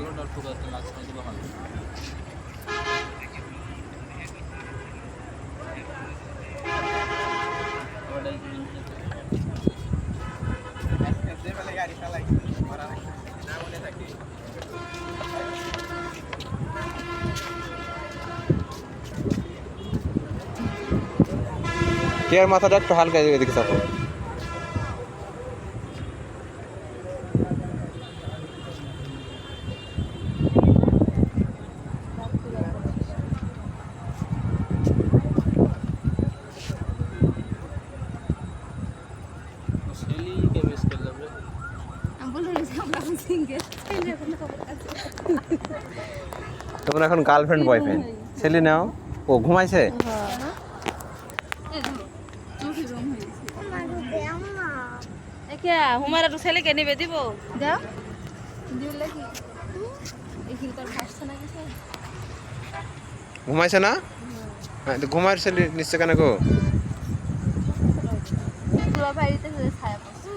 আলোটা একটু করতে মাঝখানে দিব ভালো। ওটাই কে আর মাথাটা একটু হালকা এদিকে চাপো। তোমরা এখন গার্লফ্রেন্ড বয়ফ্রেন্ড ছেলে নাও। ও ঘুমাইছে? একে হুমার একটু ছেলেকে নিবে দিব? দাও। ঘুমাইছে না? হ্যাঁ, ঘুমার ছেলে নিশ্চয় কেন গো? দুলাভাইতে ছায়া পড়ছে।